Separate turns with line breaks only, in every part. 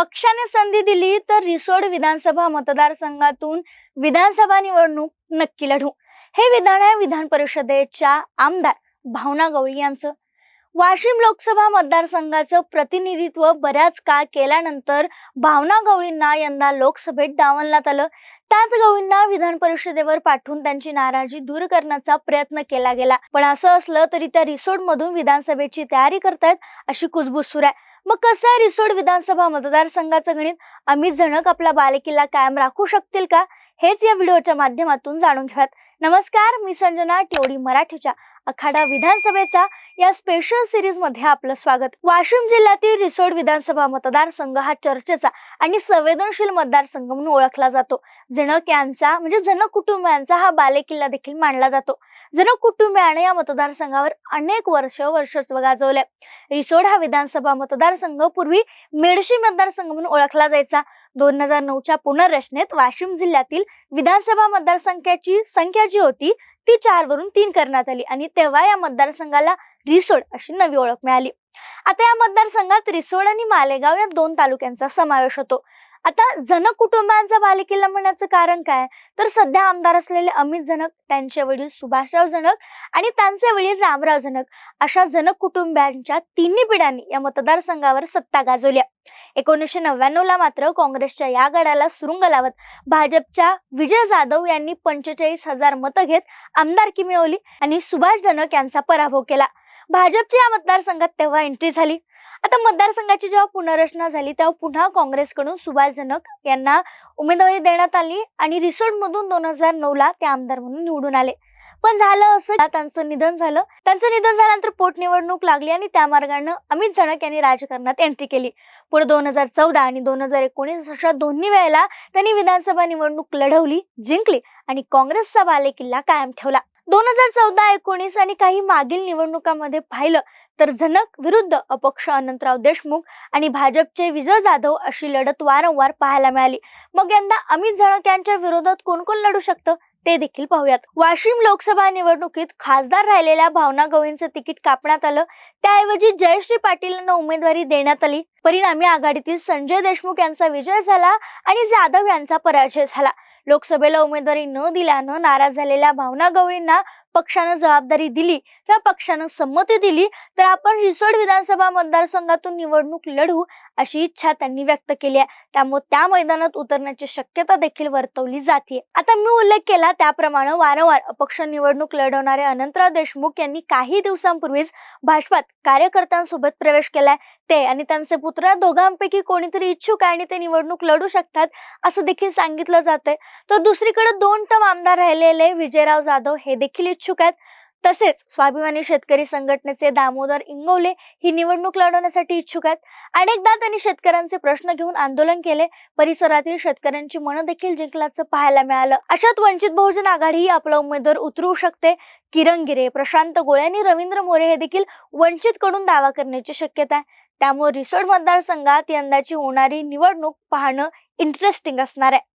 पक्षाने संधी दिली तर रिसोड विधानसभा मतदारसंघातून विधानसभा निवडणूक नक्की लढू. हे विधान आहे विधान परिषदेच्या आमदार भावना गवळी यांचं. वाशिम लोकसभा मतदारसंघाचं प्रतिनिधित्व बऱ्याच काळ केल्यानंतर भावना गवळींना यंदा लोकसभेत डावलण्यात आलं. त्याच गवळींना विधान परिषदेवर पाठवून त्यांची नाराजी दूर करण्याचा प्रयत्न केला गेला. पण असं असलं तरी त्या रिसोड मधून विधानसभेची तयारी करतायत अशी कुजबूज सुरू आहे. मग कसं आहे रिसोड विधानसभा मतदारसंघाचं गणित? अमित झणक आपला बालेकिल्ला कायम राखू शकतील का? हेच या व्हिडिओच्या माध्यमातून जाणून घेऊयात. नमस्कार मी संजना टिवडी मराठीच्या अखाडा विधानसभेचा या स्पेशल सिरीजमध्ये आपलं स्वागत. वाशिम जिल्ह्यातील रिसोड विधानसभा मतदारसंघ हा चर्चेचा आणि संवेदनशील मतदारसंघ म्हणून ओळखला जातो. जनक यांचा म्हणजे जनक कुटुंबियांचा हा बालेकिल्ला देखील मानला जातो. जनक कुटुंबियाने या मतदारसंघावर अनेक वर्ष वर्षत्व गाजवले रिसोड हा विधानसभा मतदारसंघ पूर्वी मेडशी मतदारसंघ म्हणून ओळखला जायचा. दोन हजार नऊच्या पुनर्रचनेत वाशिम जिल्ह्यातील विधानसभा मतदारसंख्याची संख्या जी होती ती चार वरून तीन करण्यात आली आणि तेव्हा या मतदारसंघाला रिसोड अशी नवी ओळख मिळाली. आता या मतदारसंघात रिसोड आणि मालेगाव या दोन तालुक्यांचा समावेश होतो. आता जनक कुटुंबांचा बालेकिल्ला म्हणण्याचं कारण काय? तर सध्या आमदार असलेले अमित जनक त्यांचे वडील सुभाषराव जनक आणि त्यांचे वडील रामराव जनक अशा जनक कुटुंबियांच्या तिन्ही पिढ्यांनी या मतदारसंघावर सत्ता गाजवली एकोणीसशे नव्याण्णव ला मात्र काँग्रेसच्या या गडाला सुरुंग लावत भाजपच्या विजय जाधव यांनी पंचेचाळीस हजार मतं घेत आमदारकी मिळवली आणि सुभाष जनक यांचा पराभव केला. भाजपच्या या मतदारसंघात तेव्हा एंट्री झाली. आता मतदारसंघाची जेव्हा पुनर्रचना झाली तेव्हा पुन्हा काँग्रेसकडून सुभाष जनक यांना उमेदवारी देण्यात आली आणि रिसोड मधून दोन हजार नऊ ला ते आमदार म्हणून निवडून आले. पण झालं असं त्यांचं निधन झालं. त्यांचं निधन झाल्यानंतर पोटनिवडणूक लागली आणि त्या मार्गानं अमित झणक यांनी राजकारणात एंट्री केली. पुढे दोन हजार चौदा आणि दोन हजार एकोणीस अशा दोन्ही वेळेला त्यांनी विधानसभा निवडणूक लढवली जिंकली आणि काँग्रेसचा बालेकिल्ला कायम ठेवला. दोन हजार चौदा एकोणीस आणि काही मागील निवडणुकांमध्ये पाहिलं तर झनक विरुद्ध अपक्ष अनंतराव देशमुख आणि भाजपचे विजय जाधव अशी लढत वारंवार पाहायला मिळाली. मग यंदा अमित झणक यांच्या विरोधात कोण कोण लढू शकतं? ते देखील पाहूयात. वाशिम लोकसभा निवडणुकीत खासदार राहिलेल्या भावना गवळींचं तिकीट कापण्यात आलं. त्याऐवजी जयश्री पाटील यांना उमेदवारी देण्यात आली. परिणामी आघाडीतील संजय देशमुख यांचा विजय झाला आणि जाधव यांचा पराजय झाला. लोकसभेला उमेदवारी न दिल्यानं नाराज झालेल्या भावना गवळींना पक्षानं जबाबदारी दिली किंवा पक्षानं संमती दिली तर आपण रिसोड विधानसभा मतदारसंघातून निवडणूक लढू अशी इच्छा त्यांनी व्यक्त केली आहे. त्यामुळे त्या मैदानात उतरण्याची शक्यता देखील वर्तवली जाते. आता मी उल्लेख केला त्याप्रमाणे वारंवार अपक्ष निवडणूक लढवणारे अनंतराव देशमुख यांनी काही दिवसांपूर्वीच भाजपात कार्यकर्त्यांसोबत प्रवेश केलाय. ते आणि त्यांचे पुत्र दोघांपैकी कोणीतरी इच्छुक आहे आणि ते निवडणूक लढू शकतात असं देखील सांगितलं जातंय. तर दुसरीकडे दोन टम आमदार राहिलेले विजयराव जाधव हे देखील इच्छुक आहेत. तसेच स्वाभिमानी शेतकरी संघटनेचे दामोदर इंगोले ही निवडणूक लढवण्यासाठी इच्छुक आहेत. अनेकदा त्यांनी शेतकऱ्यांचे प्रश्न घेऊन आंदोलन केले. परिसरातील शेतकऱ्यांची मनं देखील जिंकल्याचं पाहायला मिळालं. अशात वंचित बहुजन आघाडीही आपला उमेदवार उतरवू शकते. किरण गिरे प्रशांत गोळे आणि रवींद्र मोरे हे देखील वंचित कडून दावा करण्याची शक्यता आहे. त्यामुळे रिसोड मतदारसंघात यंदाची होणारी निवडणूक पाहणं इंटरेस्टिंग असणार आहे.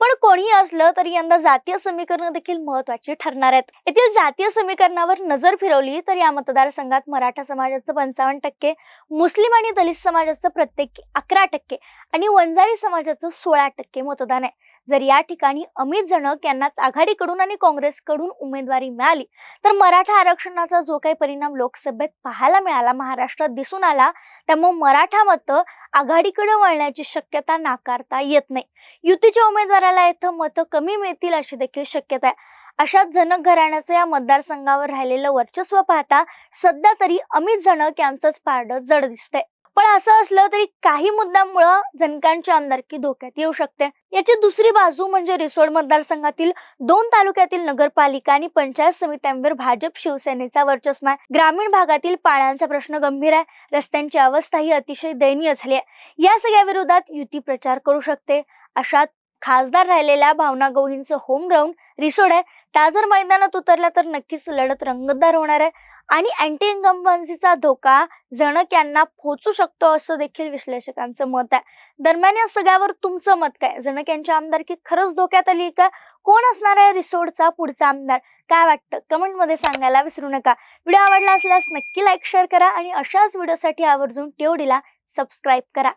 पण कोणीही असलं तरी यंदा जातीय समीकरण देखील महत्वाची ठरणार आहेत. येथील जातीय समीकरणावर नजर फिरवली तर या मतदारसंघात मराठा समाजाचं पंचावन्न टक्के मुस्लिम आणि दलित समाजाचं प्रत्येकी अकरा टक्के आणि वंजारी समाजाचं सोळा टक्के मतदान आहे. जर या ठिकाणी अमित जनक यांनाच आघाडीकडून आणि काँग्रेसकडून उमेदवारी मिळाली तर मराठा आरक्षणाचा जो काही परिणाम लोकसभेत पाहायला मिळाला महाराष्ट्रात दिसून आला त्यामुळे मराठा मतं आघाडीकडे वळण्याची शक्यता नाकारता येत नाही. युतीच्या उमेदवाराला इथं मतं कमी मिळतील अशी देखील शक्यता आहे. अशात जनक घराण्याचं या मतदारसंघावर राहिलेलं वर्चस्व पाहता सध्या तरी अमित जनक यांचंच पारडं जड दिसतंय. पण असं असलं तरी काही मुद्द्यांमुळं जनकांची आमदारकी धोक्यात येऊ शकते. याची दुसरी बाजू म्हणजे रिसोड मतदारसंघातील दोन तालुक्यातील नगरपालिका आणि पंचायत समित्यांवर भाजप शिवसेनेचा वर्चस्व आहे. ग्रामीण भागातील पाण्याचा प्रश्न गंभीर आहे. रस्त्यांची अवस्था ही अतिशय दयनीय झाली आहे. या सगळ्या विरोधात युती प्रचार करू शकते. अशात खासदार राहिलेल्या भावना गवळींचं होम ग्राउंड रिसोड आहे. त्या जर मैदानात उतरल्या तर नक्कीच लढत रंगतदार होणार आहे. आणि अँटी इन्कम्बन्सीचा धोका जणक यांना पोचू शकतो असं देखील विश्लेषकांचं मत आहे. दरम्यान या सगळ्यावर तुमचं मत काय? जणक यांच्या आमदारकी खरंच धोक्यात आली का? कोण असणार आहे रिसोडचा पुढचा आमदार? काय वाटतं? कमेंटमध्ये सांगायला विसरू नका. व्हिडिओ आवडला असल्यास नक्की लाईक शेअर करा आणि अशाच व्हिडिओसाठी आवर्जून टेवडीला सबस्क्राईब करा.